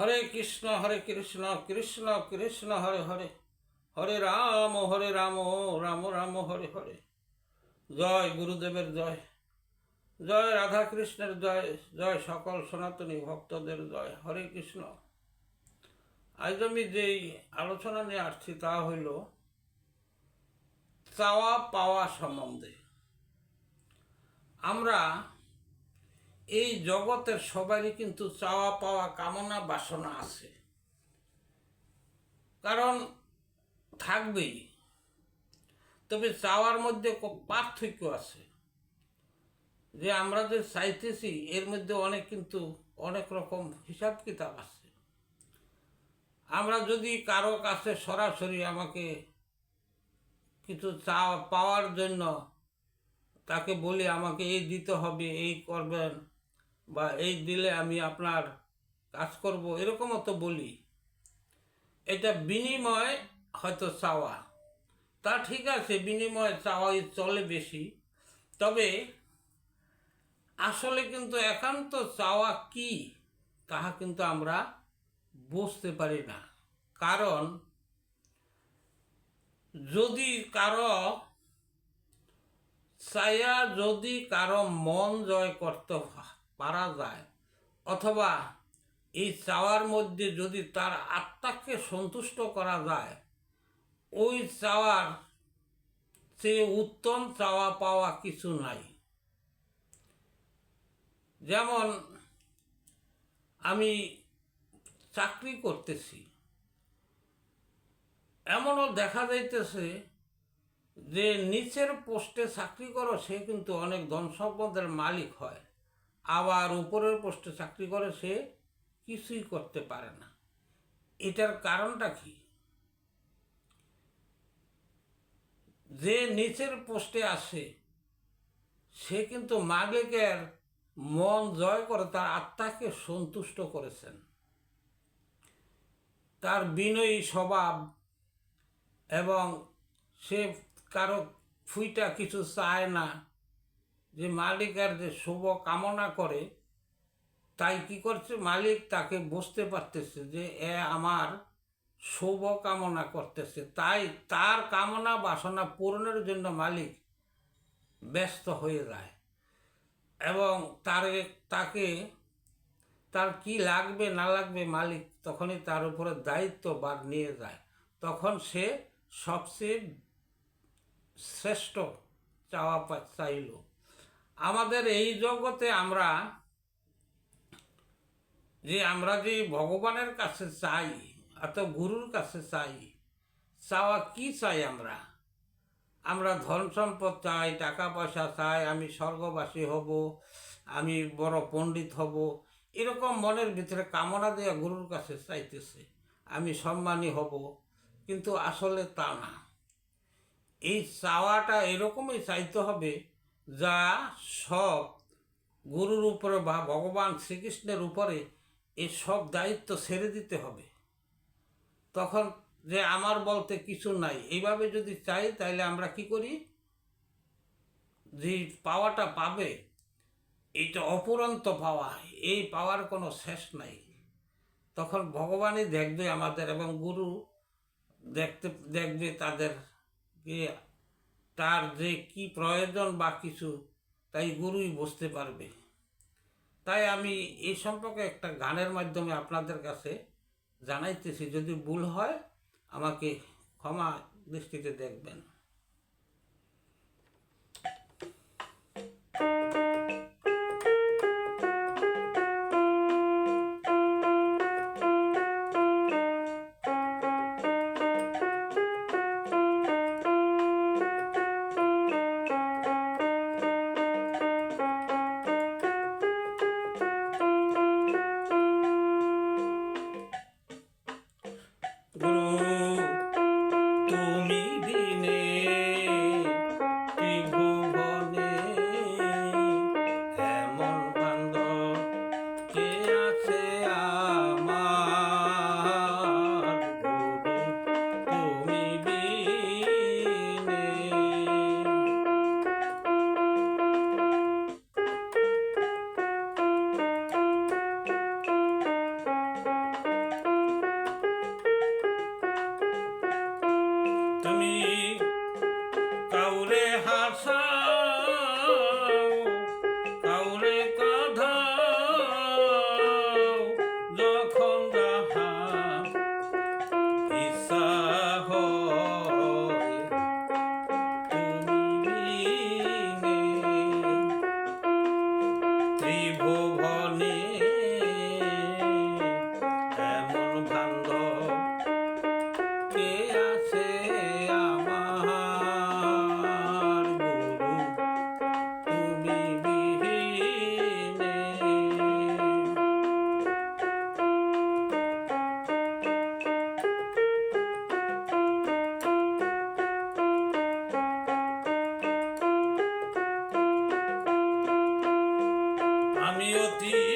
হরে কৃষ্ণ হরে কৃষ্ণ কৃষ্ণ কৃষ্ণ, হরে হরে। হরে রাম হরে রাম রাম রাম, হরে হরে। জয় গুরুদেবের জয়। জয় রাধা কৃষ্ণের জয়। জয় সকল সনাতনী ভক্তদের জয়। হরে কৃষ্ণ। আজ আমি যেই আলোচনা নিয়ে আসছি তা হইল চাওয়া পাওয়া সম্বন্ধে। আমরা এই জগতের সবারই কিন্তু চাওয়া পাওয়া কামনা বাসনা আছে। কারণ থাকবেই। তবে চাওয়ার মধ্যে পার্থক্য আছে। যে আমরা যে চাইতেছি, এর মধ্যে অনেক কিন্তু অনেক রকম হিসাব কিতাব আছে। আমরা যদি কারও কাছে সরাসরি আমাকে কিছু চাওয়া পাওয়ার জন্য তাকে বলি, আমাকে এই দিতে হবে, এই করবেন। বা এই দিলে আমি আপনার কাজ করব, এরকমও তো বলি। এটা বিনিময় হয়তো চাওয়া। তা ঠিক আছে, বিনিময় চাওয়াই চলে বেশি। তবে আসলে কিন্তু একান্ত চাওয়া কি, তাহা কিন্তু আমরা বুঝতে পারি না। কারণ যদি কারও চাইয়া যদি কারও মন জয় করতে পারা যায়। অথবা এই চাওয়ার মধ্যে যদি তার আত্মাকে সন্তুষ্ট করা যায়, ওই চাওয়ার সে উত্তম চাওয়া পাওয়া কিছু নাই। যেমন আমি চাকরি করতেছি, এমনও দেখা যাইতেছে যে নিচের পোস্টে চাকরি করো, সে কিন্তু অনেক ধন সম্পদের মালিক হয়। আবার উপরের পোস্টে চাকরি করে সে কিছুই করতে পারে না। এটার কারণটা কি? যে নিচের পোস্টে আসে, সে কিন্তু মালিকের মন জয় করে তার আত্মাকে সন্তুষ্ট করেছেন। তার বিনয়ী স্বভাব এবং সে কারও ফুইটা কিছু চায় না যে মালিকের যে শুভ কামনা করে, তাই কি করছে? মালিক তাকে বুঝতে পারতেছে যে এ আমার শুভ কামনা করতেছে। তাই তার কামনা বাসনা পূরণের জন্য মালিক ব্যস্ত হয়ে যায়। এবং তার তাকে তার কি লাগবে, না লাগবে মালিক তখনই তার উপরে দায়িত্ব বাদ নিয়ে যায়। তখন সে সবচেয়ে শ্রেষ্ঠ চাওয়া চাইল। আমাদের এই জগতে আমরা যে আমরা যে ভগবানের কাছে চাই অত গুরুর কাছে চাই, চাওয়া কি চাই আমরা? আমরা ধন সম্পদ চাই, টাকা পয়সা চাই, আমি স্বর্গবাসী হব, আমি বড় পণ্ডিত হব। এরকম মনের ভিতরে কামনা দেওয়া গুরুর কাছে চাইতেছে, আমি সম্মানী হব। কিন্তু আসলে তা না। এই চাওয়াটা এরকমই চাইতে হবে যা সব গুরুর উপরে বা ভগবান শ্রীকৃষ্ণের উপরে এই সব দায়িত্ব ছেড়ে দিতে হবে। তখন যে আমার বলতে কিছু নাই। এইভাবে যদি চাই তাহলে আমরা কি করি? যে পাওয়াটা পাবে এটা অপুরন্ত পাওয়া, এই পাওয়ার কোনো শেষ নাই। তখন ভগবানই দেখবে আমাদের এবং গুরু দেখতে, দেখবে তাদের তার যে কি প্রয়োজন বা কিছু, তাই গুরুই বুঝতে পারবে। তাই আমি এই সম্পর্কে একটা গানের মাধ্যমে আপনাদের কাছে জানাইতেছি, যদি ভুল হয় আমাকে ক্ষমা দৃষ্টিতে দেখবেন। আমি অতি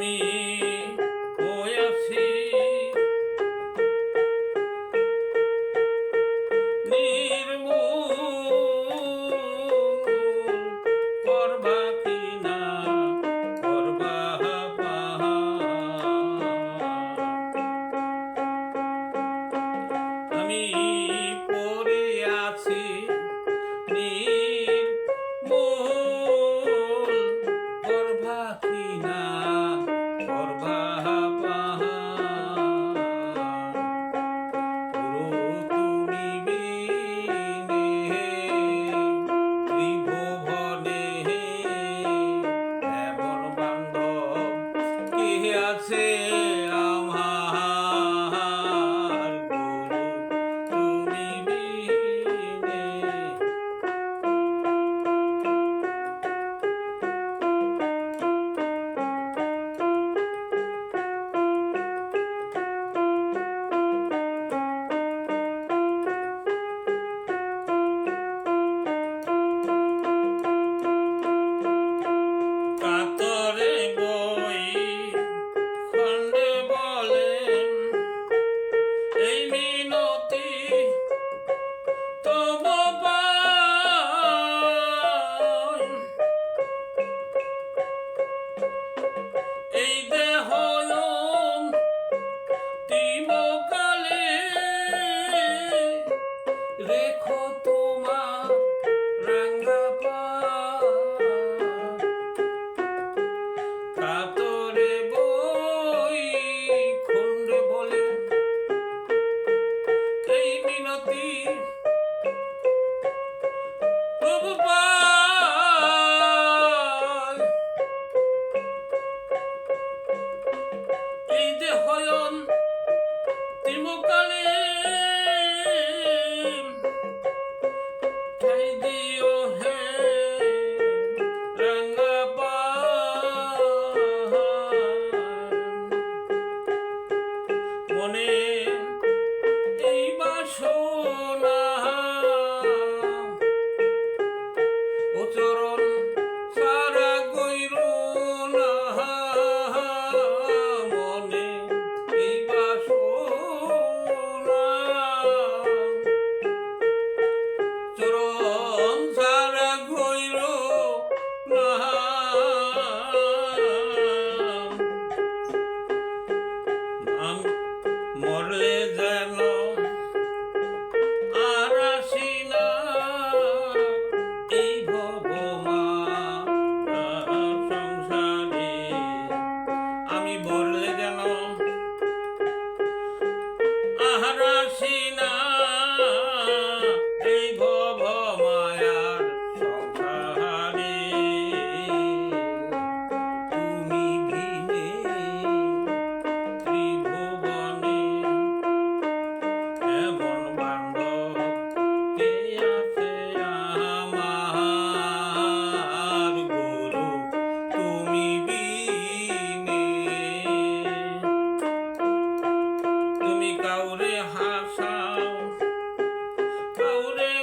me. জীবনে Golden.